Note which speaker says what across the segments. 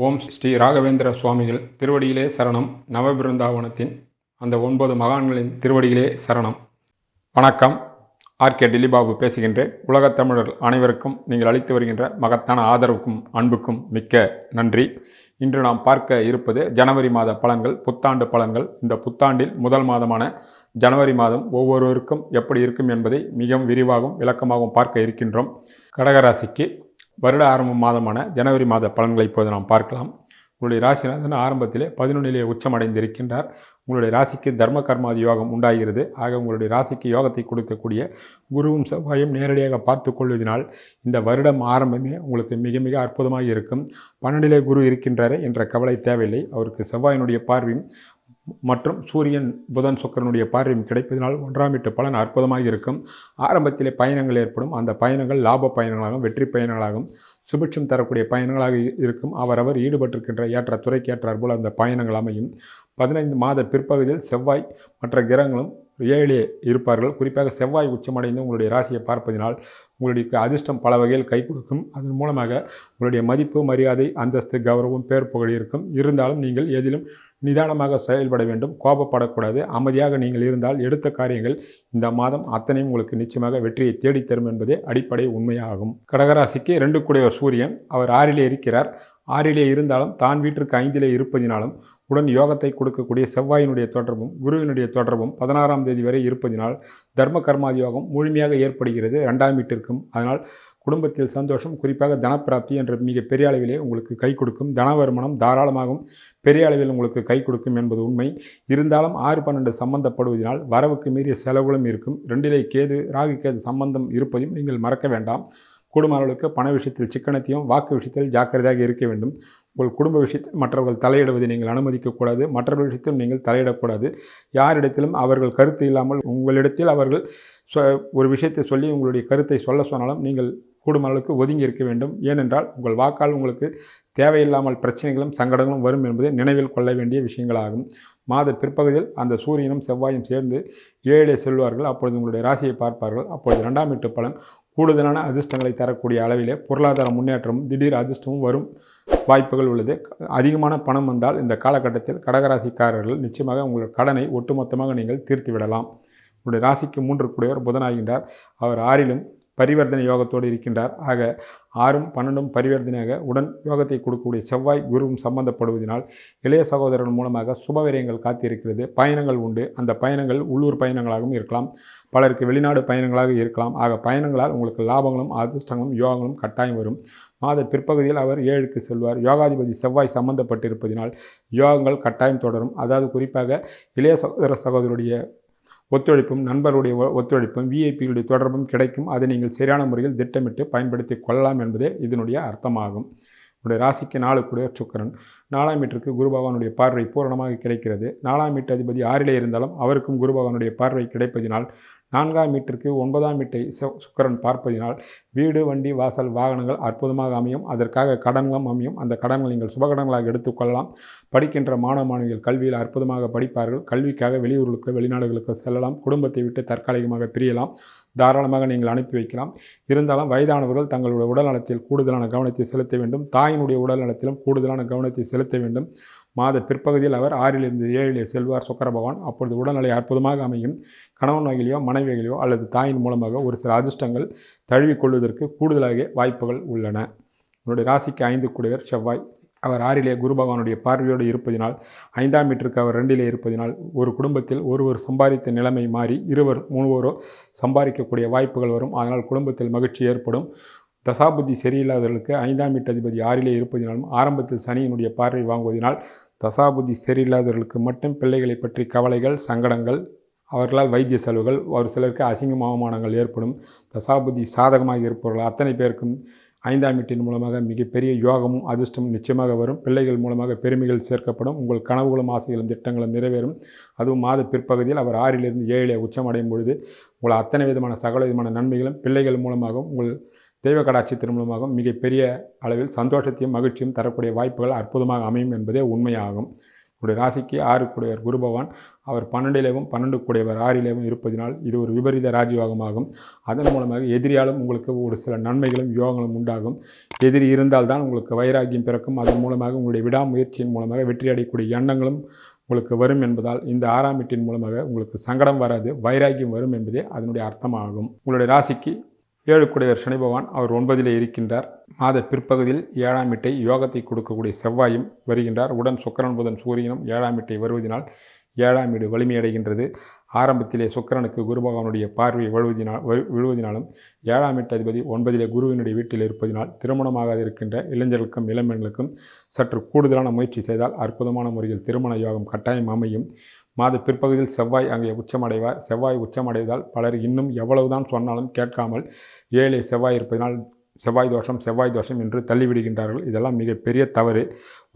Speaker 1: ஓம் ஸ்ரீ ராகவேந்திர சுவாமிகள் திருவடியிலே சரணம். நவபிருந்தாவனத்தின் அந்த ஒன்பது மகான்களின் திருவடியிலே சரணம். வணக்கம். ஆர்கே டில்லிபாபு பேசுகின்றேன். உலகத் தமிழர் அனைவருக்கும் நீங்கள் அளித்து வருகின்ற மகத்தான ஆதரவுக்கும் அன்புக்கும் மிக்க நன்றி. இன்று நாம் பார்க்க இருப்பது ஜனவரி மாத பலன்கள் புத்தாண்டு பலன்கள். இந்த புத்தாண்டில் முதல் மாதமான ஜனவரி மாதம் ஒவ்வொருவருக்கும் எப்படி இருக்கும் என்பதை மிகவும் விரிவாகவும் விளக்கமாகவும் பார்க்க இருக்கின்றோம். கடகராசிக்கு வருட ஆரம்ப மாதமான ஜனவரி மாத பலன்களை இப்போது நாம் பார்க்கலாம். உங்களுடைய ராசிநாதன் ஆரம்பத்திலே பதினொன்னிலே உச்சமடைந்திருக்கின்றார். உங்களுடைய ராசிக்கு தர்ம கர்மாதி யோகம் உண்டாகிறது. ஆக உங்களுடைய ராசிக்கு யோகத்தை கொடுக்கக்கூடிய குருவும் செவ்வாயும் நேரடியாக பார்த்து கொள்வதனால் இந்த வருடம் ஆரம்பமே உங்களுக்கு மிக மிக அற்புதமாக இருக்கும். பன்னெண்டிலே குரு இருக்கின்றாரே என்ற கவலை தேவையில்லை. அவருக்கு செவ்வாயினுடைய பார்வையும் மற்றும் சூரியன் புதன் சுக்கரனுடைய பார்வையும் கிடைப்பதனால் ஒன்றாம் வீட்டு பலன் அற்புதமாக இருக்கும். ஆரம்பத்திலே பயணங்கள் ஏற்படும். அந்த பயணங்கள் லாப பயணங்களாகவும் வெற்றி பயணங்களாகவும் சுபிட்சம் தரக்கூடிய பயணங்களாக இருக்கும். அவரவர் ஈடுபட்டிருக்கின்ற ஏற்ற துறைக்கு ஏற்றார் போல் அந்த பயணங்கள் அமையும். பதினைந்து மாத பிற்பகுதியில் செவ்வாய் மற்ற கிரகங்களும் ஏழிலே இருப்பார்கள். குறிப்பாக செவ்வாய் உச்சமடைந்து உங்களுடைய ராசியை பார்ப்பதினால் உங்களுடைய அதிர்ஷ்டம் பல வகையில் கை கொடுக்கும். அதன் மூலமாக உங்களுடைய மதிப்பு மரியாதை அந்தஸ்து கௌரவம் பேர் புகழ் இருக்கும். இருந்தாலும் நீங்கள் எதிலும் நிதானமாக செயல்பட வேண்டும். கோபப்படக்கூடாது. அமைதியாக நீங்கள் இருந்தால் எடுத்த காரியங்கள் இந்த மாதம் அத்தனையும் உங்களுக்கு நிச்சயமாக வெற்றியை தேடித் தரும் என்பதே அடிப்படை உண்மையாகும். கடகராசிக்கு ரெண்டு கூடியவர் சூரியன். அவர் ஆறிலே இருக்கிறார். ஆறிலே இருந்தாலும் தான் வீட்டிற்கு ஐந்திலே இருப்பதினாலும் உடன் யோகத்தை கொடுக்கக்கூடிய செவ்வாயினுடைய தொடர்பும் குருவினுடைய தொடர்பும் பதினாறாம் தேதி வரை இருப்பதினால் தர்ம கர்மாதி யோகம் முழுமையாக ஏற்படுகிறது ரெண்டாம் வீட்டிற்கும். அதனால் குடும்பத்தில் சந்தோஷம் குறிப்பாக தனப்பிராப்தி என்ற மிக பெரிய அளவிலே உங்களுக்கு கை கொடுக்கும். தன வருமானம் தாராளமாகவும் பெரிய அளவில் உங்களுக்கு கை கொடுக்கும் என்பது உண்மை. இருந்தாலும் ஆறு பன்னெண்டு சம்பந்தப்படுவதனால் வரவுக்கு மீறிய செலவுகளும் இருக்கும். ரெண்டிலே கேது ராகு கேது சம்பந்தம் இருப்பதையும் நீங்கள் மறக்க வேண்டாம். கூடுமானவர்களுக்கு பண விஷயத்தில் சிக்கனத்தையும் வாக்கு விஷயத்தில் ஜாக்கிரதையாக இருக்க வேண்டும். உங்கள் குடும்ப விஷயத்தில் மற்றவர்கள் தலையிடுவதை நீங்கள் அனுமதிக்கக்கூடாது. மற்றவர்கள் விஷயத்திலும் நீங்கள் தலையிடக்கூடாது. யாரிடத்திலும் அவர்கள் கருத்து இல்லாமல் உங்களிடத்தில் அவர்கள் சொ ஒரு விஷயத்தை சொல்லி உங்களுடைய கருத்தை சொல்ல சொன்னாலும் நீங்கள் கூடுமானவர்களுக்கு ஒதுங்கி இருக்க வேண்டும். ஏனென்றால் உங்கள் வாக்கால் உங்களுக்கு தேவையில்லாமல் பிரச்சனைகளும் சங்கடங்களும் வரும் என்பதை நினைவில் கொள்ள வேண்டிய விஷயங்களாகும். மாத பிற்பகுதியில் அந்த சூரியனும் செவ்வாயும் சேர்ந்து ஏழே செல்வார்கள். அப்பொழுது உங்களுடைய ராசியை பார்ப்பார்கள். அப்பொழுது இரண்டாம் எட்டு பலன் கூடுதலான அதிர்ஷ்டங்களை தரக்கூடிய அளவிலே பொருளாதார முன்னேற்றமும் திடீர் அதிர்ஷ்டமும் வரும் வாய்ப்புகள் உள்ளது. அதிகமான பணம் வந்தால் இந்த காலகட்டத்தில் கடகராசிக்காரர்கள் நிச்சயமாக உங்கள் கடனை ஒட்டுமொத்தமாக நீங்கள் தீர்த்து விடலாம் உங்களுடைய ராசிக்கு மூன்று கூடியவர் புதனாகின்றார். அவர் ஆறிலும் பரிவர்த்தனை யோகத்தோடு இருக்கின்றார். ஆக ஆறும் பன்னெண்டும் பரிவர்த்தனையாக உடன் யோகத்தை கொடுக்கக்கூடிய செவ்வாய் குருவும் சம்பந்தப்படுவதனால் இளைய சகோதரன் மூலமாக சுபவிரயங்கள் காத்திருக்கிறது. பயணங்கள் உண்டு. அந்த பயணங்கள் உள்ளூர் பயணங்களாகவும் இருக்கலாம். பலருக்கு வெளிநாடு பயணங்களாக இருக்கலாம். ஆக பயணங்களால் உங்களுக்கு லாபங்களும் அதிர்ஷ்டங்களும் யோகங்களும் கட்டாயம் வரும். மாத பிற்பகுதியில் அவர் ஏழுக்கு செல்வார். யோகாதிபதி செவ்வாய் சம்பந்தப்பட்டிருப்பதினால் யோகங்கள் கட்டாயம் தொடரும். அதாவது குறிப்பாக இளைய சகோதர சகோதரருடைய ஒத்துழைப்பும் நண்பருடைய ஒத்துழைப்பும் விஐபியுடைய தொடர்பும் கிடைக்கும். அதை நீங்கள் சரியான முறையில் திட்டமிட்டு பயன்படுத்தி கொள்ளலாம் என்பதே இதனுடைய அர்த்தமாகும். உடைய ராசிக்கு நாலு சுக்கரன். நாலாம் வீட்டிற்கு குரு பகவானுடைய பார்வை பூரணமாக கிடைக்கிறது. நாலாம் வீட்டு அதிபதி ஆறிலே இருந்தாலும் அவருக்கும் குரு பகவானுடைய பார்வை கிடைப்பதினால் நான்காம் வீட்டிற்கு ஒன்பதாம் வீட்டை சு- பார்ப்பதினால் வீடு வண்டி வாசல் வாகனங்கள் அற்புதமாக அமையும். அதற்காக கடன்களும் அமையும். அந்த கடன்கள் நீங்கள் சுபகடன்களாக எடுத்துக்கொள்ளலாம் படிக்கின்ற மாணவ மாணவிகள் கல்வியில் அற்புதமாக படிப்பார்கள். கல்விக்காக வெளியூர்களுக்கு வெளிநாடுகளுக்கு செல்லலாம். குடும்பத்தை விட்டு தற்காலிகமாக பிரியலாம். தாராளமாக நீங்கள் அனுப்பி வைக்கலாம். இருந்தாலும் வயதானவர்கள் தங்களுடைய உடல்நலத்தில் கூடுதலான கவனத்தை செலுத்த வேண்டும். தாயினுடைய உடல்நலத்திலும் கூடுதலான கவனத்தை செலுத்த வேண்டும். மாத பிற்பகுதியில் அவர் ஆறிலிருந்து ஏழிலே செல்வார் சுக்கர பகவான். அப்பொழுது உடல்நிலை அற்புதமாக அமையும். கணவன் வகையிலையோ மனைவி வகையிலையோ அல்லது தாயின் மூலமாக ஒரு சில அதிர்ஷ்டங்கள் தழுவிக்கொள்வதற்கு கூடுதலாக வாய்ப்புகள் உள்ளன. உன்னுடைய ராசிக்கு ஐந்து கூடியவர் செவ்வாய். அவர் ஆறிலே குரு பகவானுடைய பார்வையோடு இருப்பதினால் ஐந்தாம் வீட்டிற்கு அவர் ரெண்டிலே இருப்பதினால் ஒரு குடும்பத்தில் ஒருவர் சம்பாதித்த நிலைமை மாறி இருவர் மூணுவரோ சம்பாதிக்கக்கூடிய வாய்ப்புகள் வரும். அதனால் குடும்பத்தில் மகிழ்ச்சி ஏற்படும். தசாபுத்தி சரியில்லாதவர்களுக்கு ஐந்தாம் வீட்டு அதிபதி ஆறிலே இருப்பதினாலும் ஆரம்பத்தில் சனியினுடைய பார்வை வாங்குவதினால் தசாபுத்தி சரியில்லாதவர்களுக்கு மட்டும் பிள்ளைகளை பற்றி கவலைகள் சங்கடங்கள் அவர்களால் வைத்திய செலவுகள் ஒரு சிலருக்கு அசிங்கம் அவமானங்கள் ஏற்படும். தசாபுத்தி சாதகமாக இருப்பவர்கள் அத்தனை பேருக்கும் ஐந்தாம் வீட்டின் மூலமாக மிகப்பெரிய யோகமும் அதிர்ஷ்டமும் நிச்சயமாக வரும். பிள்ளைகள் மூலமாக பெருமைகள் சேர்க்கப்படும். உங்கள் கனவுகளும் ஆசைகளும் திட்டங்களும் நிறைவேறும். அதுவும் மாத பிற்பகுதியில் அவர் ஆறிலிருந்து ஏழிலே உச்சமடையும் பொழுது உங்கள் அத்தனை விதமான சகல விதமான நன்மைகளும் பிள்ளைகள் மூலமாகவும் உங்கள் தெய்வ கடாட்சியத்தின் மூலமாகவும் மிகப்பெரிய அளவில் சந்தோஷத்தையும் மகிழ்ச்சியும் தரக்கூடிய வாய்ப்புகள் அற்புதமாக அமையும் என்பதே உண்மையாகும். உங்களுடைய ராசிக்கு ஆறு கூடையவர் குரு பகவான். அவர் பன்னெண்டிலேயும் பன்னெண்டு கூடையவர் ஆறிலேயும் இருப்பதினால் இது ஒரு விபரீத ராஜயோகமாகும். அதன் மூலமாக எதிரியாலும் உங்களுக்கு ஒரு சில நன்மைகளும் யோகங்களும் உண்டாகும். எதிரி இருந்தால்தான் உங்களுக்கு வைராக்கியம் பிறக்கும். அதன் மூலமாக உங்களுடைய விடாமுயற்சியின் மூலமாக வெற்றி அடையக்கூடிய எண்ணங்களும் உங்களுக்கு வரும் என்பதால் இந்த ஆறாம் வீட்டின் மூலமாக உங்களுக்கு சங்கடம் வராது வைராக்கியம் வரும் என்பதே அதனுடைய அர்த்தமாகும். உங்களுடைய ராசிக்கு ஏழுக்குடையவர் சனி பகவான் அவர் ஒன்பதிலே இருக்கின்றார். மாத பிற்பகுதியில் ஏழாம் வீட்டை யோகத்தை கொடுக்கக்கூடிய செவ்வாயும் வருகின்றார். உடன் சுக்கரன் புதன் சூரியனும் ஏழாம் வீட்டை வருவதினால் ஏழாம் வீடு வலிமையடைகின்றது. ஆரம்பத்திலே சுக்கரனுக்கு குரு பகவானுடைய பார்வை விழுவதினால் விழுவதினாலும் ஏழாம் எட்டு அதிபதி ஒன்பதிலே குருவினுடைய வீட்டில் இருப்பதினால் திருமணமாக இருக்கின்ற இளைஞர்களுக்கும் இளம்பெண்களுக்கும் சற்று கூடுதலான முயற்சி செய்தால் அற்புதமான முறையில் திருமண யோகம் கட்டாயம் அமையும். மாத பிற்பகுதியில் செவ்வாய் அங்கே உச்சமடைவார். செவ்வாய் உச்சமடைவதால் பலர் இன்னும் எவ்வளவுதான் சொன்னாலும் கேட்காமல் ஏழை செவ்வாய் இருப்பதனால் செவ்வாய் தோஷம் செவ்வாய் தோஷம் என்று தள்ளிவிடுகின்றார்கள். இதெல்லாம் மிகப்பெரிய தவறு.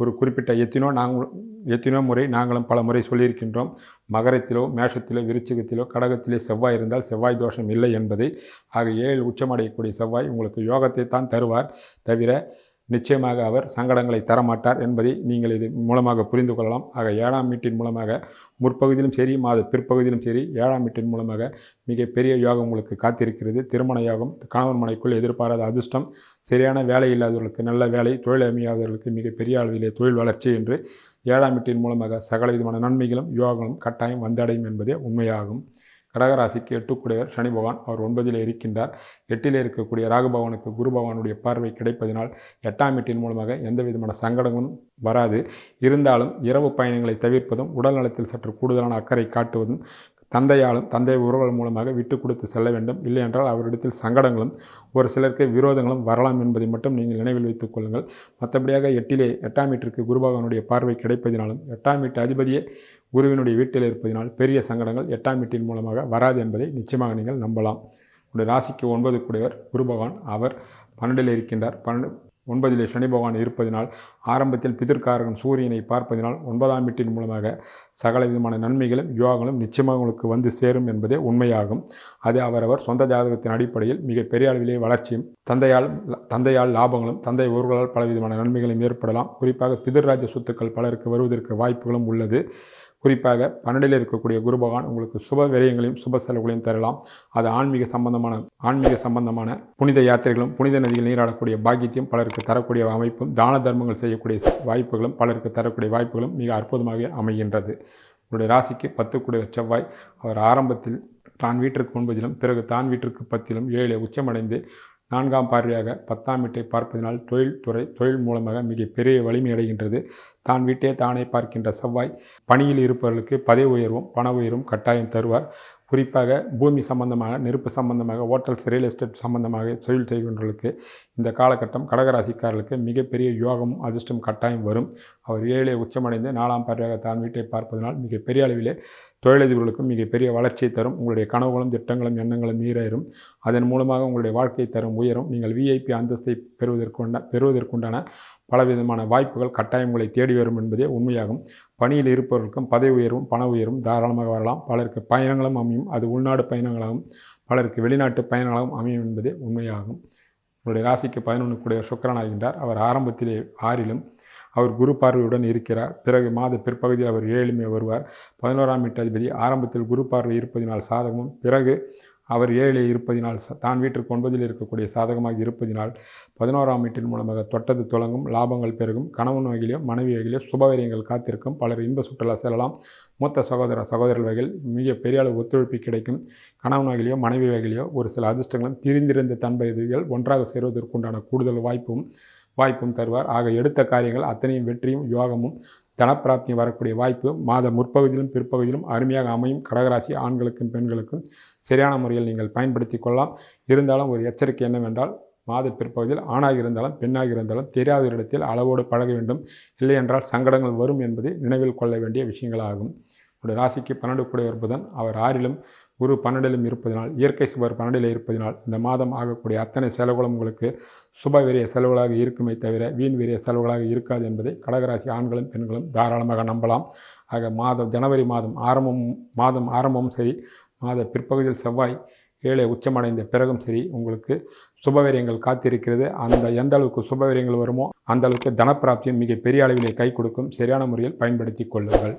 Speaker 1: ஒரு குறிப்பிட்ட எத்தினோ நாங்கள் எத்தினோ முறை நாங்களும் பல முறை சொல்லியிருக்கின்றோம். மகரத்திலோ மேஷத்திலோ விருச்சிகத்திலோ கடகத்திலே செவ்வாய் இருந்தால் செவ்வாய் தோஷம் இல்லை என்பதை. ஆக ஏழு உச்சமடையக்கூடிய செவ்வாய் உங்களுக்கு யோகத்தை தான் தருவார். தவிர நிச்சயமாக அவர் சங்கடங்களை தரமாட்டார் என்பதை நீங்கள் இது மூலமாக புரிந்து கொள்ளலாம். ஆக ஏழாம் வீட்டின் மூலமாக முற்பகுதியிலும் சரி மாத பிற்பகுதியிலும் சரி ஏழாம் வீட்டின் மூலமாக மிகப்பெரிய யோகம் உங்களுக்கு காத்திருக்கிறது. திருமண யோகம் கணவன் மனைக்குள் எதிர்பாராத அதிர்ஷ்டம் சரியான வேலை இல்லாதவர்களுக்கு நல்ல வேலை தொழில் அமையாதவர்களுக்கு மிகப்பெரிய அளவிலே தொழில் வளர்ச்சி என்று ஏழாம் வீட்டின் மூலமாக சகல விதமான நன்மைகளும் யோகங்களும் கட்டாயம் வந்தடையும் என்பதே உண்மையாகும். கடகராசிக்கு எட்டுக்குடையவர் சனி பகவான். அவர் ஒன்பதில் இருக்கின்றார். எட்டில் இருக்கக்கூடிய ராகுபவனுக்கு குரு பகவானுடைய பார்வை கிடைப்பதினால் எட்டாம் எட்டின் மூலமாக எந்த விதமான சங்கடமும் வராது. இருந்தாலும் இரவு பயணங்களை தவிர்ப்பதும் உடல் நலத்தில் சற்று கூடுதலான அக்கறை காட்டுவதும் தந்தையாலும் தந்தை உறவுகள் மூலமாக விட்டு கொடுத்து செல்ல வேண்டும். இல்லை என்றால் அவரிடத்தில் சங்கடங்களும் ஒரு சிலருக்கு விரோதங்களும் வரலாம் என்பதை மட்டும் நீங்கள் நினைவில் வைத்துக் கொள்ளுங்கள். மற்றபடியாக எட்டிலே எட்டாம் வீட்டிற்கு குருபகவனுடைய பார்வை கிடைப்பதினாலும் எட்டாம் வீட்டு அதிபதியே குருவினுடைய வீட்டில் இருப்பதினால் பெரிய சங்கடங்கள் எட்டாம் வீட்டின் மூலமாக வராது என்பதை நிச்சயமாக நீங்கள் நம்பலாம். உடைய ராசிக்கு ஒன்பது கூடியவர் குரு பகவான். அவர் பன்னெண்டில் இருக்கின்றார். பன்னெண்டு ஒன்பதிலே சனி பகவான் இருப்பதினால் ஆரம்பத்தில் பிதிர்காரகன் சூரியனை பார்ப்பதினால் ஒன்பதாம் வீட்டின் மூலமாக சகல விதமான நன்மைகளும் யோகங்களும் நிச்சயமாக உங்களுக்கு வந்து சேரும் என்பதே உண்மையாகும். அது அவரவர் சொந்த ஜாதகத்தின் அடிப்படையில் மிக பெரிய அளவிலே வளர்ச்சியும் தந்தையால் தந்தையால் லாபங்களும் தந்தை ஊர்களால் பலவிதமான நன்மைகளும் ஏற்படலாம். குறிப்பாக பிதிர்ராஜ சொத்துக்கள் பலருக்கு வருவதற்கு வாய்ப்புகளும் உள்ளது. குறிப்பாக பன்னெண்டில் இருக்கக்கூடிய குரு பகவான் உங்களுக்கு சுப விரயங்களையும் சுப செலவுகளையும் தரலாம். அது ஆன்மீக சம்பந்தமான ஆன்மீக சம்பந்தமான புனித யாத்திரைகளும் புனித நதிகள் நீராடக்கூடிய பாக்கியத்தையும் பலருக்கு தரக்கூடிய அமைப்பும் தான தர்மங்கள் செய்யக்கூடிய வாய்ப்புகளும் பலருக்கு தரக்கூடிய வாய்ப்புகளும் மிக அற்புதமாக அமைகின்றது. உங்களுடைய ராசிக்கு பத்துக்குடைய செவ்வாய். அவர் ஆரம்பத்தில் தான் வீட்டிற்கு ஒன்பதிலும் பிறகு தான் வீட்டிற்கு பத்திலும் ஏழு உச்சமடைந்து நான்காம் பார்வையாக பத்தாம் வீட்டை பார்ப்பதனால் தொழில் துறை தொழில் மூலமாக மிக பெரிய வலிமை அடைகின்றது. தான் வீட்டே தானே பார்க்கின்ற செவ்வாய் பணியில் இருப்பவர்களுக்கு பதவி உயர்வும் பண உயர்வும் கட்டாயம் தருவார். குறிப்பாக பூமி சம்பந்தமாக நெருப்பு சம்பந்தமாக ஹோட்டல்ஸ் ரியல் எஸ்டேட் சம்பந்தமாக தொழில் செய்கின்றவர்களுக்கு இந்த காலகட்டம் கடகராசிக்காரர்களுக்கு மிகப்பெரிய யோகம் அதிர்ஷ்டம் கட்டாயம் வரும். அவர் ஏழை உச்சமடைந்து நாலாம் பார்வையாக தான் வீட்டை பார்ப்பதனால் மிகப்பெரிய அளவிலே தொழிலதிபர்களுக்கும் மிகப்பெரிய வளர்ச்சியை தரும். உங்களுடைய கனவுகளும் திட்டங்களும் எண்ணங்களும் நீரேறும். அதன் மூலமாக உங்களுடைய வாழ்க்கை தரும் உயரும். நீங்கள் விஐபி அந்தஸ்தை பெறுவதற்குண்ட பெறுவதற்குண்டான பலவிதமான வாய்ப்புகள் கட்டாயம் உங்களை தேடி வரும் என்பதே உண்மையாகும். பணியில் இருப்பவர்களுக்கும் பதவி உயர்வும் பண உயர்வும் தாராளமாக வரலாம். பலருக்கு பயணங்களும் அமையும். அது உள்நாடு பயணங்களாகவும் பலருக்கு வெளிநாட்டு பயணங்களாகவும் அமையும் என்பதே உண்மையாகும். உங்களுடைய ராசிக்கு பதினொன்று கூடிய சுக்கரன் ஆகின்றார். அவர் ஆரம்பத்திலே ஆறிலும் அவர் குரு பார்வையுடன் இருக்கிறார். பிறகு மாத பிற்பகுதியில் அவர் ஏழுமே வருவார். பதினோராம் வீட்டு ஆரம்பத்தில் குரு பார்வை இருப்பதினால் சாதகமும் பிறகு அவர் ஏழில் இருப்பதினால் தான் வீட்டிற்கு ஒன்பதில் இருக்கக்கூடிய சாதகமாக இருப்பதினால் பதினோராம் வீட்டின் மூலமாக தொட்டது தொடங்கும் லாபங்கள் பெருகும் கணவன் வகையிலோ மனைவி வகையிலோ சுபவரியங்கள் காத்திருக்கும் பலர் இன்ப சுற்றுலா செல்லலாம். மூத்த சகோதர சகோதரர் வகையில் மிக பெரிய அளவு ஒத்துழைப்பு கிடைக்கும். கணவன் வகையிலோ மனைவி வகையிலையோ ஒரு சில அதிர்ஷ்டங்களும் பிரிந்திருந்த தன்பதிகள் ஒன்றாக சேருவதற்குண்டான கூடுதல் வாய்ப்பும் வாய்ப்பும் தருவார். ஆக எடுத்த காரியங்கள் அத்தனையும் வெற்றியும் யோகமும் தனப்பிராப்தியும் வரக்கூடிய வாய்ப்பு. மாத முற்பகுதியிலும் பிற்பகுதியிலும் அருமையாக அமையும். கடகராசி ஆண்களுக்கும் பெண்களுக்கும் சரியான முறையில் நீங்கள் பயன்படுத்தி கொள்ளலாம். இருந்தாலும் ஒரு எச்சரிக்கை என்னவென்றால் மாத பிற்பகுதியில் ஆணாக இருந்தாலும் பெண்ணாக இருந்தாலும் தெரியாத இடத்தில் அளவோடு பழக வேண்டும். இல்லை என்றால் சங்கடங்கள் வரும் என்பதை நினைவில் கொள்ள வேண்டிய விஷயங்களாகும். ஒரு ராசிக்கு பன்னெண்டு கூட புதன். அவர் ஆறிலும் குரு பன்னெண்டிலும் இருப்பதனால் இயற்கை சுபர் பன்னெண்டில் இருப்பதனால் இந்த மாதம் ஆகக்கூடிய அத்தனை செலவுகளும் உங்களுக்கு சுப விரிய செலவுகளாக இருக்குமே தவிர வீண் விரிய செலவுகளாக இருக்காது என்பதை கடகராசி ஆண்களும் பெண்களும் தாராளமாக நம்பலாம். ஆக மாதம் ஜனவரி மாதம் ஆரம்பம் மாதம் ஆரம்பமும் சரி மாத பிற்பகுதியில் செவ்வாய் ஏழை உச்சமடைந்த பிறகும் சரி உங்களுக்கு சுபவீரியங்கள் காத்திருக்கிறது. அந்த எந்த அளவுக்கு சுபவீரியங்கள் வருமோ அந்த அளவுக்கு தனப்பிராப்தியும் மிக பெரிய அளவிலே கை கொடுக்கும். சரியான முறையில் பயன்படுத்தி கொள்ளுங்கள்.